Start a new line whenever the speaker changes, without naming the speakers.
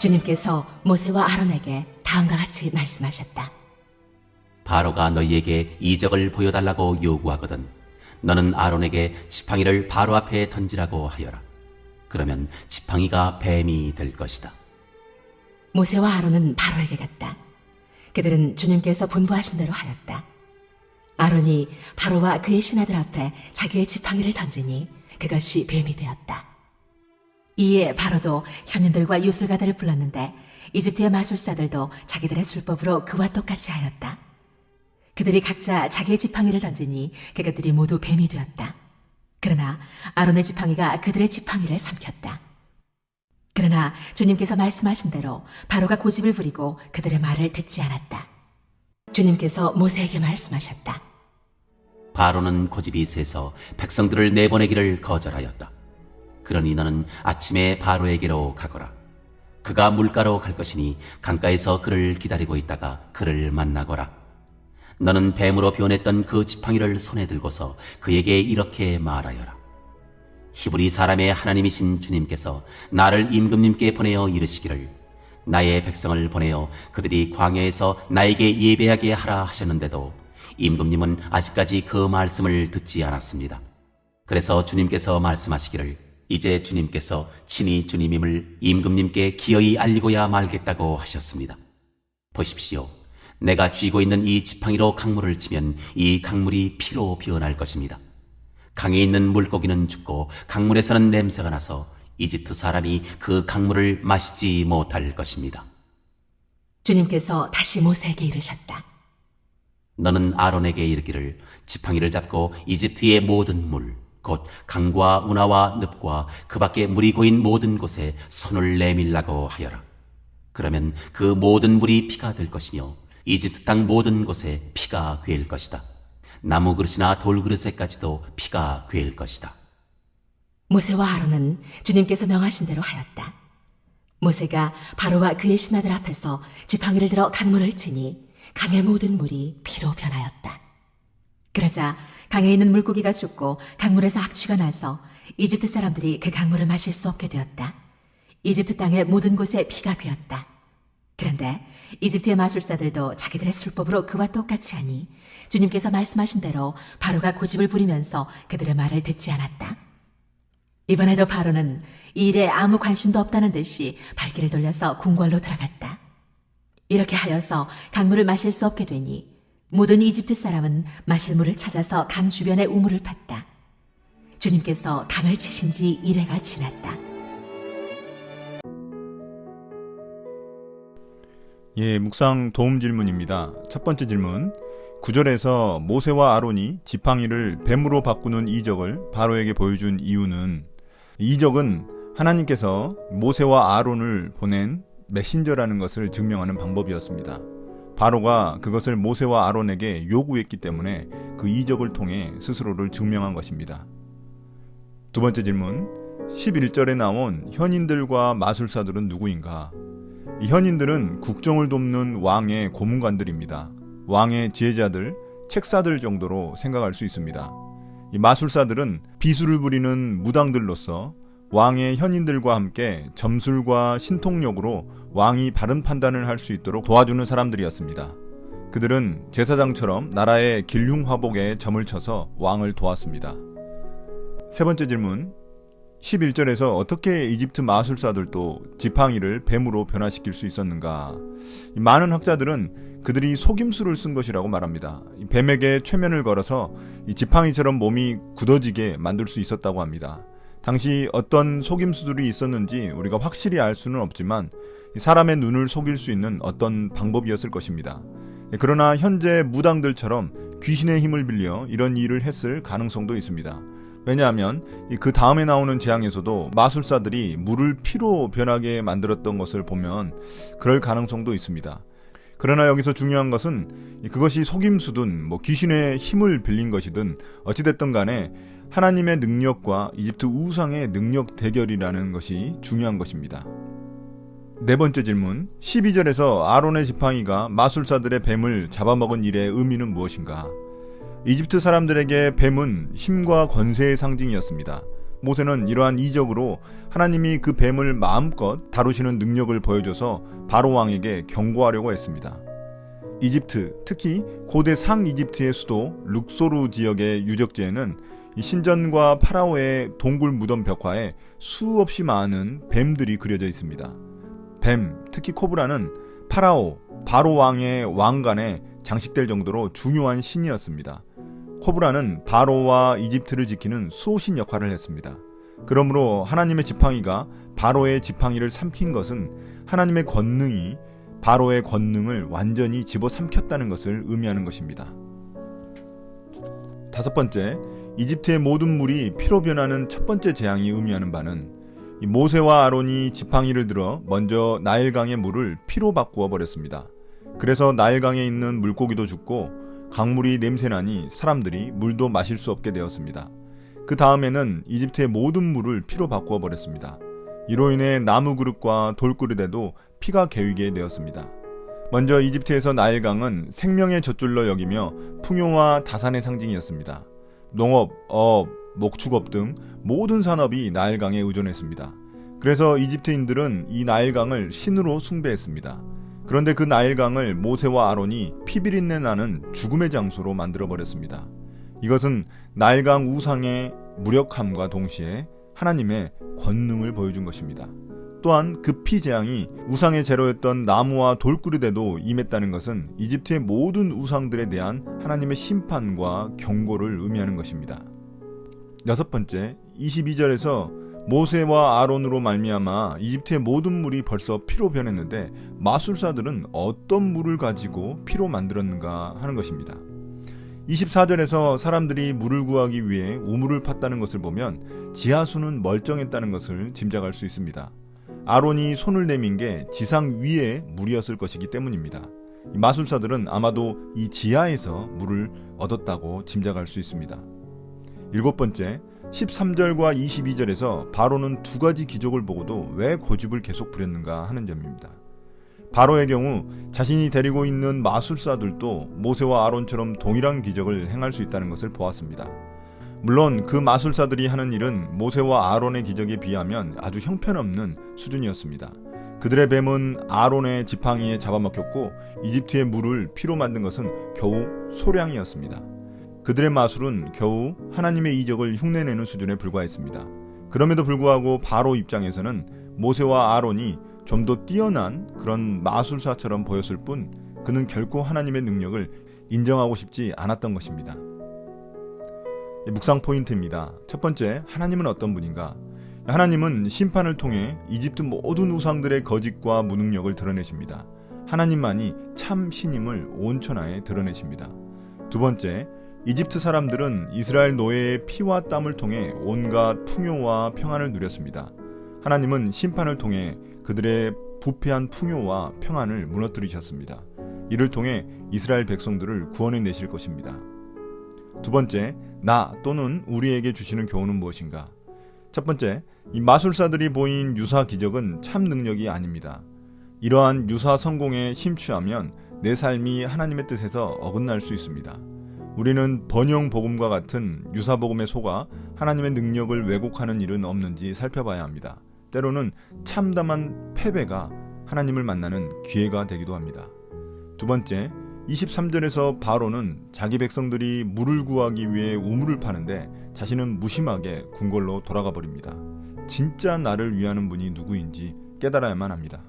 주님께서 모세와 아론에게 다음과 같이 말씀하셨다.
바로가 너희에게 이적을 보여달라고 요구하거든 너는 아론에게 지팡이를 바로 앞에 던지라고 하여라. 그러면 지팡이가 뱀이 될 것이다.
모세와 아론은 바로에게 갔다. 그들은 주님께서 분부하신 대로 하였다. 아론이 바로와 그의 신하들 앞에 자기의 지팡이를 던지니 그것이 뱀이 되었다. 이에 바로도 현인들과 요술가들을 불렀는데 이집트의 마술사들도 자기들의 술법으로 그와 똑같이 하였다. 그들이 각자 자기의 지팡이를 던지니 그것들이 모두 뱀이 되었다. 그러나 아론의 지팡이가 그들의 지팡이를 삼켰다. 그러나 주님께서 말씀하신 대로 바로가 고집을 부리고 그들의 말을 듣지 않았다. 주님께서 모세에게 말씀하셨다.
바로는 고집이 세서 백성들을 내보내기를 거절하였다. 그러니 너는 아침에 바로에게로 가거라. 그가 물가로 갈 것이니 강가에서 그를 기다리고 있다가 그를 만나거라. 너는 뱀으로 변했던 그 지팡이를 손에 들고서 그에게 이렇게 말하여라. 히브리 사람의 하나님이신 주님께서 나를 임금님께 보내어 이르시기를 나의 백성을 보내어 그들이 광야에서 나에게 예배하게 하라 하셨는데도 임금님은 아직까지 그 말씀을 듣지 않았습니다. 그래서 주님께서 말씀하시기를 이제 주님께서 친히 주님임을 임금님께 기어이 알리고야 말겠다고 하셨습니다. 보십시오. 내가 쥐고 있는 이 지팡이로 강물을 치면 이 강물이 피로 변할 것입니다. 강에 있는 물고기는 죽고 강물에서는 냄새가 나서 이집트 사람이 그 강물을 마시지 못할 것입니다.
주님께서 다시 모세에게 이르셨다.
너는 아론에게 이르기를 지팡이를 잡고 이집트의 모든 물, 곧 강과 운하와 늪과 그 밖에 물이 고인 모든 곳에 손을 내밀라고 하여라. 그러면 그 모든 물이 피가 될 것이며 이집트 땅 모든 곳에 피가 괴일 것이다. 나무 그릇이나 돌 그릇에까지도 피가 괴일 것이다.
모세와 아론은 주님께서 명하신 대로 하였다. 모세가 바로와 그의 신하들 앞에서 지팡이를 들어 강물을 치니 강의 모든 물이 피로 변하였다. 그러자 강에 있는 물고기가 죽고 강물에서 악취가 나서 이집트 사람들이 그 강물을 마실 수 없게 되었다. 이집트 땅의 모든 곳에 피가 괴었다. 그런데 이집트의 마술사들도 자기들의 술법으로 그와 똑같이 하니 주님께서 말씀하신 대로 바로가 고집을 부리면서 그들의 말을 듣지 않았다. 이번에도 바로는 이 일에 아무 관심도 없다는 듯이 발길을 돌려서 궁궐로 들어갔다. 이렇게 하여서 강물을 마실 수 없게 되니 모든 이집트 사람은 마실 물을 찾아서 강 주변의 우물을 팠다. 주님께서 강을 치신 지 이래가 지났다.
예, 묵상 도움 질문입니다. 첫 번째 질문. 구절에서 모세와 아론이 지팡이를 뱀으로 바꾸는 이적을 바로에게 보여준 이유는 이적은 하나님께서 모세와 아론을 보낸 메신저라는 것을 증명하는 방법이었습니다. 바로가 그것을 모세와 아론에게 요구했기 때문에 그 이적을 통해 스스로를 증명한 것입니다. 두 번째 질문. 11절에 나온 현인들과 마술사들은 누구인가? 이 현인들은 국정을 돕는 왕의 고문관들입니다. 왕의 지혜자들, 책사들 정도로 생각할 수 있습니다. 이 마술사들은 비수를 부리는 무당들로서 왕의 현인들과 함께 점술과 신통력으로 왕이 바른 판단을 할 수 있도록 도와주는 사람들이었습니다. 그들은 제사장처럼 나라의 길흉화복에 점을 쳐서 왕을 도왔습니다. 세 번째 질문. 11절에서 어떻게 이집트 마술사들도 지팡이를 뱀으로 변화시킬 수 있었는가? 많은 학자들은 그들이 속임수를 쓴 것이라고 말합니다. 뱀에게 최면을 걸어서 이 지팡이처럼 몸이 굳어지게 만들 수 있었다고 합니다. 당시 어떤 속임수들이 있었는지 우리가 확실히 알 수는 없지만 사람의 눈을 속일 수 있는 어떤 방법이었을 것입니다. 그러나 현재 무당들처럼 귀신의 힘을 빌려 이런 일을 했을 가능성도 있습니다. 왜냐하면 그 다음에 나오는 재앙에서도 마술사들이 물을 피로 변하게 만들었던 것을 보면 그럴 가능성도 있습니다. 그러나 여기서 중요한 것은 그것이 속임수든 뭐 귀신의 힘을 빌린 것이든 어찌됐든 간에 하나님의 능력과 이집트 우상의 능력 대결이라는 것이 중요한 것입니다. 네 번째 질문. 12절에서 아론의 지팡이가 마술사들의 뱀을 잡아먹은 일의 의미는 무엇인가? 이집트 사람들에게 뱀은 힘과 권세의 상징이었습니다. 모세는 이러한 이적으로 하나님이 그 뱀을 마음껏 다루시는 능력을 보여줘서 바로 왕에게 경고하려고 했습니다. 이집트, 특히 고대 상이집트의 수도 룩소르 지역의 유적지에는 이 신전과 파라오의 동굴 무덤 벽화에 수없이 많은 뱀들이 그려져 있습니다. 뱀, 특히 코브라는 파라오, 바로 왕의 왕관에 장식될 정도로 중요한 신이었습니다. 코브라는 바로와 이집트를 지키는 수호신 역할을 했습니다. 그러므로 하나님의 지팡이가 바로의 지팡이를 삼킨 것은 하나님의 권능이 바로의 권능을 완전히 집어삼켰다는 것을 의미하는 것입니다. 다섯 번째, 이집트의 모든 물이 피로 변하는 첫 번째 재앙이 의미하는 바는 이 모세와 아론이 지팡이를 들어 먼저 나일강의 물을 피로 바꾸어 버렸습니다. 그래서 나일강에 있는 물고기도 죽고 강물이 냄새나니 사람들이 물도 마실 수 없게 되었습니다. 그 다음에는 이집트의 모든 물을 피로 바꾸어 버렸습니다. 이로 인해 나무 그릇과 돌 그릇에도 피가 개위게 되었습니다. 먼저 이집트에서 나일강은 생명의 젖줄로 여기며 풍요와 다산의 상징이었습니다. 농업, 어업, 목축업 등 모든 산업이 나일강에 의존했습니다. 그래서 이집트인들은 이 나일강을 신으로 숭배했습니다. 그런데 그 나일강을 모세와 아론이 피비린내 나는 죽음의 장소로 만들어 버렸습니다. 이것은 나일강 우상의 무력함과 동시에 하나님의 권능을 보여준 것입니다. 또한 그 피 재앙이 우상의 재료였던 나무와 돌그릇에도 임했다는 것은 이집트의 모든 우상들에 대한 하나님의 심판과 경고를 의미하는 것입니다. 여섯 번째, 22절에서 모세와 아론으로 말미암아 이집트의 모든 물이 벌써 피로 변했는데 마술사들은 어떤 물을 가지고 피로 만들었는가 하는 것입니다. 24절에서 사람들이 물을 구하기 위해 우물을 팠다는 것을 보면 지하수는 멀쩡했다는 것을 짐작할 수 있습니다. 아론이 손을 내민 게 지상 위에 물이었을 것이기 때문입니다. 마술사들은 아마도 이 지하에서 물을 얻었다고 짐작할 수 있습니다. 일곱 번째, 13절과 22절에서 바로는 두 가지 기적을 보고도 왜 고집을 계속 부렸는가 하는 점입니다. 바로의 경우 자신이 데리고 있는 마술사들도 모세와 아론처럼 동일한 기적을 행할 수 있다는 것을 보았습니다. 물론 그 마술사들이 하는 일은 모세와 아론의 기적에 비하면 아주 형편없는 수준이었습니다. 그들의 뱀은 아론의 지팡이에 잡아먹혔고 이집트의 물을 피로 만든 것은 겨우 소량이었습니다. 그들의 마술은 겨우 하나님의 이적을 흉내내는 수준에 불과했습니다. 그럼에도 불구하고 바로 입장에서는 모세와 아론이 좀 더 뛰어난 그런 마술사처럼 보였을 뿐 그는 결코 하나님의 능력을 인정하고 싶지 않았던 것입니다. 묵상 포인트입니다. 첫 번째, 하나님은 어떤 분인가? 하나님은 심판을 통해 이집트 모든 우상들의 거짓과 무능력을 드러내십니다. 하나님만이 참 신임을 온 천하에 드러내십니다. 두 번째, 이집트 사람들은 이스라엘 노예의 피와 땀을 통해 온갖 풍요와 평안을 누렸습니다. 하나님은 심판을 통해 그들의 부패한 풍요와 평안을 무너뜨리셨습니다. 이를 통해 이스라엘 백성들을 구원해 내실 것입니다. 두 번째, 나 또는 우리에게 주시는 교훈은 무엇인가? 첫 번째, 이 마술사들이 보인 유사 기적은 참 능력이 아닙니다. 이러한 유사 성공에 심취하면 내 삶이 하나님의 뜻에서 어긋날 수 있습니다. 우리는 번영 복음과 같은 유사 복음에 속아 하나님의 능력을 왜곡하는 일은 없는지 살펴봐야 합니다. 때로는 참담한 패배가 하나님을 만나는 기회가 되기도 합니다. 두 번째, 23절에서 바로는 자기 백성들이 물을 구하기 위해 우물을 파는데 자신은 무심하게 궁궐로 돌아가 버립니다. 진짜 나를 위하는 분이 누구인지 깨달아야만 합니다.